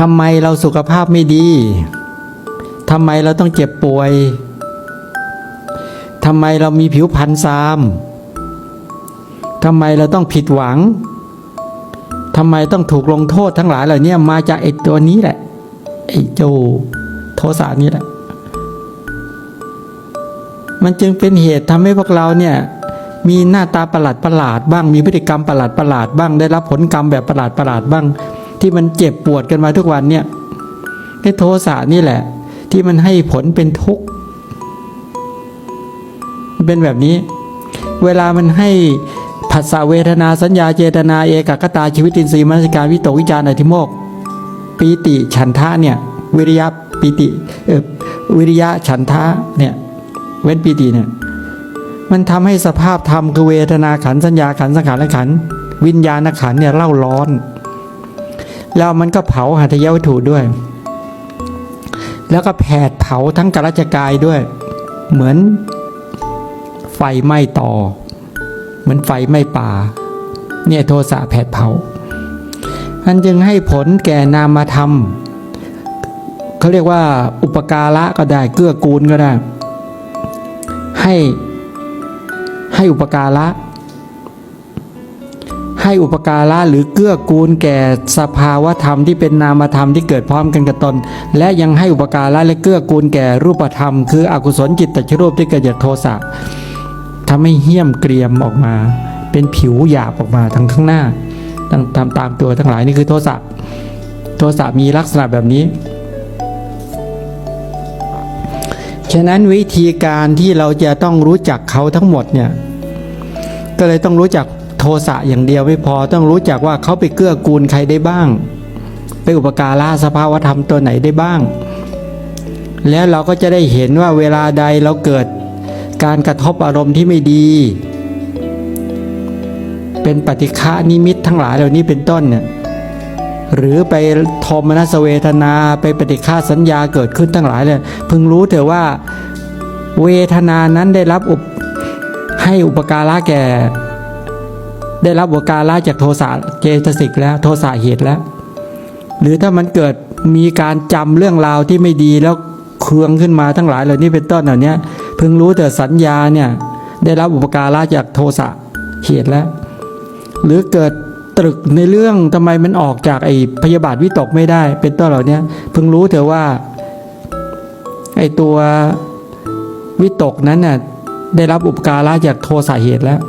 ทำไมเราสุขภาพไม่ดีทำไมเราต้องเจ็บป่วยทำไมเรามีผิวพรรณซามทำไมเราต้องผิดหวังทำไมต้องถูกลงโทษทั้งหลายเหล่านี้มาจากไอ้ตัวนี้แหละไอ้เจ้าโทสะนี้แหละ มันจึงเป็นเหตุทำให้พวกเราเนี่ย มีหน้าตาประหลาดประหลาดบ้าง มีพฤติกรรมประหลาดประหลาดบ้าง ได้รับผลกรรมแบบประหลาดประหลาดบ้าง ที่มันเจ็บปวดกันมาทุกวันเนี่ยไอ้โทสะนี่แหละ ที่มันให้ผลเป็นทุกข์เป็นแบบนี้ เวลามันให้ผัสสะเวทนาสัญญาเจตนาเอกกตาชีวิตินทรีย์มนสิการวิตกวิจารอธิโมกปีติฉันทะเนี่ยวิริยะปีติเออวิริยะฉันทะเนี่ยเว้นปีติเนี่ยมันทำให้สภาพธรรมคือเวทนาขันสัญญาขันสังขารและขันวิญญาณขันเนี่ยเล่าร้อน แล้วมันก็เผาหัตถยวัตถุด้วย แล้วก็แผดเผาทั้งกรัจกายด้วย เหมือนไฟไหม้ต่อ เหมือนไฟไหม้ป่า เนี่ยโทสะแผดเผามันจึงให้ผลแก่นามธรรมเขาเรียกว่าอุปการะก็ได้เกื้อกูลก็ได้ ให้ให้อุปการะ ให้อุปการะหรือเกื้อกูลแก่สภาวธรรมที่เป็นนามธรรมที่เกิดพร้อมกันกับตน และยังให้อุปการะและเกื้อกูลแก่รูปธรรม คืออกุศลจิตตชรูปที่เกิดจากโทสะทำให้เหี้ยมเกรียมออกมา เป็นผิวหยาบออกมาทางข้างหน้าตามตามตามตัวทั้งหลายนี่คือโทสะโทสะมีลักษณะแบบนี้ฉะนั้นวิธีการที่เราจะต้องรู้จักเขาทั้งหมดเนี่ยก็เลยต้องรู้จัก โทสะอย่างเดียวไม่พอต้องรู้จักว่าเขาไปเกื้อกูลใครได้บ้าง ไปอุปการะสภาวธรรมตัวไหนได้บ้าง แล้วเราก็จะได้เห็นว่าเวลาใดเราเกิดการกระทบอารมณ์ที่ไม่ดี เป็นปฏิฆานิมิตทั้งหลายเหล่านี้เป็นต้นเนี่ยหรือไปโทมนัสเวทนาไปปฏิฆาสัญญาเกิดขึ้นทั้งหลายเลยพึงรู้เถอะว่าเวทนานั้นได้รับอุปให้อุปการะแก่ ได้รับอุปการะจากโทสะเจตสิกแล้วโทสะเหตุแล้ว หรือถ้ามันเกิดมีการจำเรื่องราวที่ไม่ดีแล้วเคืองขึ้นมาทั้งหลายเหล่านี้เป็นต้นเหล่านี้เพึงรู้เถอะสัญญาเนี่ยได้รับอุปการะจากโทสะเหตุแล้ว หรือเกิดตรึกในเรื่องทำไมมันออกจากไอ้พยาบาทวิตกไม่ได้ เป็นต้นเหล่านี้เพิ่งรู้เถอะว่าไอ้ตัววิตกนั้นน่ะได้รับอุปการะจากโทสะเหตุแล้ว